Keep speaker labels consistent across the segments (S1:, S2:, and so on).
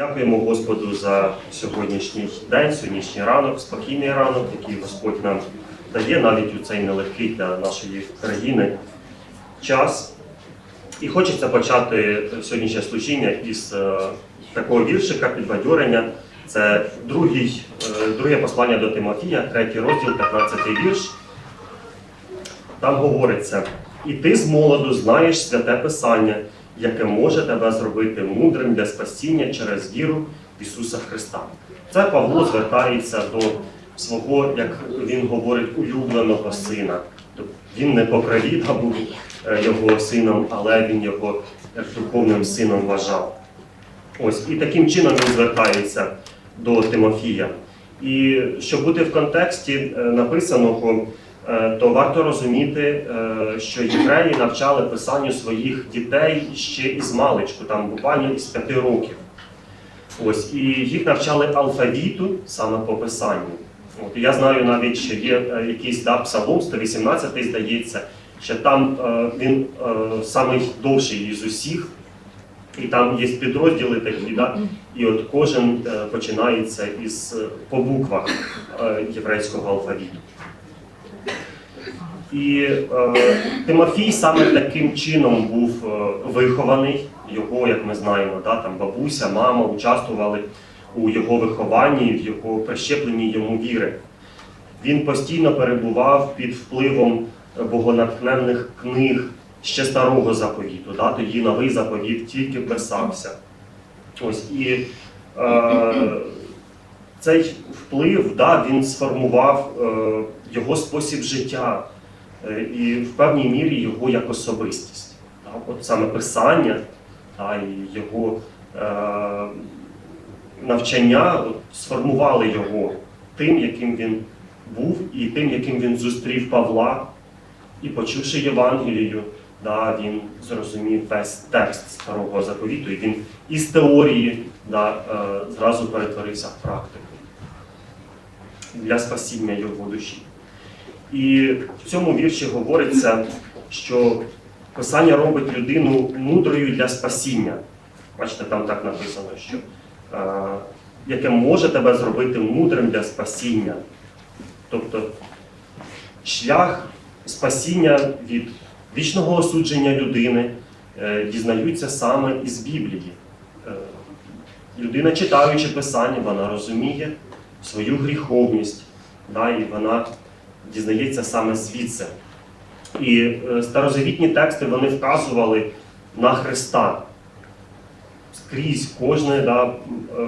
S1: Дякуємо Господу за сьогоднішній день, сьогоднішній ранок, спокійний ранок, який Господь нам дає навіть у цей нелегкий для нашої країни час. І хочеться почати сьогоднішнє служіння із е, такого віршика підбадьорення. Це другий, е, друге послання до Тимофія, третій розділ, 15 вірш. Там говориться: і ти з молоду знаєш святе Писання, яке може тебе зробити мудрим для спасіння через віру в Ісуса Христа. Це Павло звертається до свого, як він говорить, улюбленого сина. Він не по був е, його сином, але він його духовним сином вважав. Ось і таким чином він звертається до Тимофія. І щоб бути в контексті е, написаного, е, то варто розуміти, е, що євреї навчали писанню своїх дітей ще із маличку, там буквально із п'яти років. Ось, і їх навчали алфавіту саме по писанню. От, я знаю навіть, що є е, якийсь да, псалом, 118 здається, що там е, він е, самий довший із усіх, і там є підрозділи такі, да, і от кожен е, починається із е, по буквах е, єврейського алфавіту. І е, Тимофій саме таким чином був е, вихований. Його, як ми знаємо, да, там бабуся, мама участвували у його вихованні, в його прищепленні йому віри. Він постійно перебував під впливом богонатхненних книг ще старого заповіту. Да, тоді новий заповіт тільки писався. Ось і е, цей вплив да, він сформував е, його спосіб життя і в певній мірі його як особистість. Да, от саме писання і його е, навчання от, сформували його тим, яким він був, і тим, яким він зустрів Павла, і почувши Євангелію, да, він зрозумів весь текст старого заповіту, і він із теорії да, е, зразу перетворився в практику для спасіння його душі. І в цьому вірші говориться, що Писання робить людину мудрою для спасіння. Бачите, там так написано, що е, яке може тебе зробити мудрим для спасіння. Тобто шлях спасіння від вічного осудження людини е, дізнаються саме із Біблії. Е, людина, читаючи Писання, вона розуміє свою гріховність, да, і вона дізнається саме звідси. І е, старозавітні тексти вони вказували на Христа. Скрізь кожне, да, е,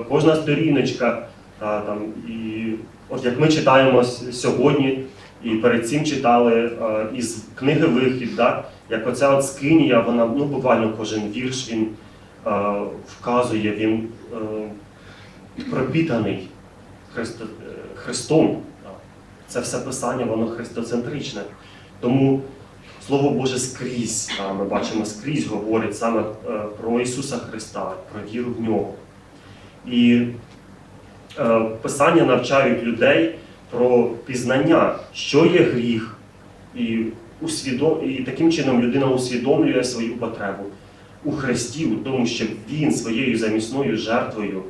S1: кожна сторіночка. Да, там, і от як ми читаємо сьогодні, і перед цим читали е, із книги Вихід, да, як оця от скинія, вона ну, буквально кожен вірш він е, вказує, він е, пропітаний Христо, Христом. Це все писання, воно христоцентричне. Тому Слово Боже скрізь, ми бачимо, скрізь говорить саме е, про Ісуса Христа, про віру в нього. І е, Писання навчають людей про пізнання, що є гріх, і, усвідом... і таким чином людина усвідомлює свою потребу у Христі, у тому, щоб Він своєю замісною жертвою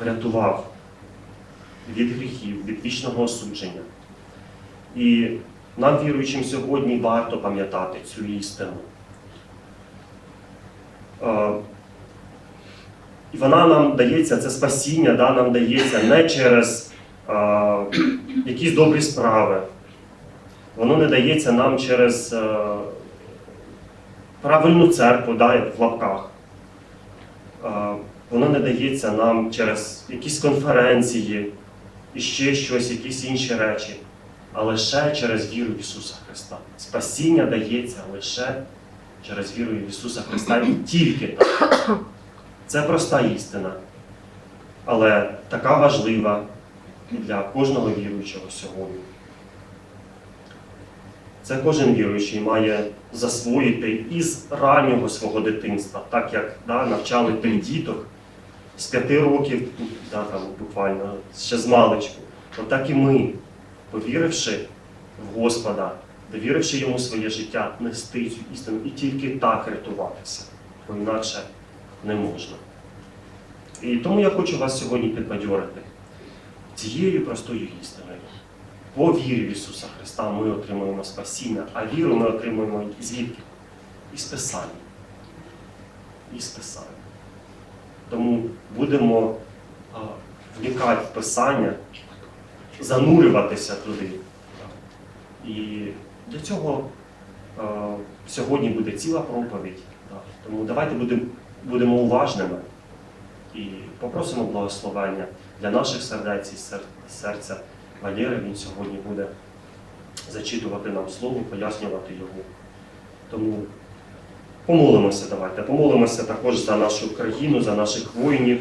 S1: врятував від гріхів, від вічного осудження. І нам, віруючим сьогодні, варто пам'ятати цю істину. Е, І вона нам дається, це спасіння да, нам дається не через е, якісь добрі справи. Воно не дається нам через е, правильну церкву, да, в лапках. Е, воно не дається нам через якісь конференції і ще щось, якісь інші речі а лише через віру в Ісуса Христа. Спасіння дається лише через віру в Ісуса Христа і тільки так. Це проста істина, але така важлива для кожного віруючого сьогодні. Це кожен віруючий має засвоїти із раннього свого дитинства, так як да, навчали тих діток з п'яти років, да, там, буквально ще з маличку. Отак і ми повіривши в Господа, довіривши йому своє життя, нести цю істину і тільки так рятуватися, бо інакше не можна. І тому я хочу вас сьогодні підбадьорити цією простою істиною. По вірі в Ісуса Христа ми отримуємо спасіння, а віру ми отримуємо звідки? Із Писання. Із Писання. Тому будемо вникати в Писання, занурюватися туди. І для цього сьогодні буде ціла проповідь. Тому давайте будемо уважними і попросимо благословення для наших сердець і серця Валєри. Він сьогодні буде зачитувати нам слово, пояснювати його. Тому помолимося давайте. Помолимося також за нашу країну, за наших воїнів,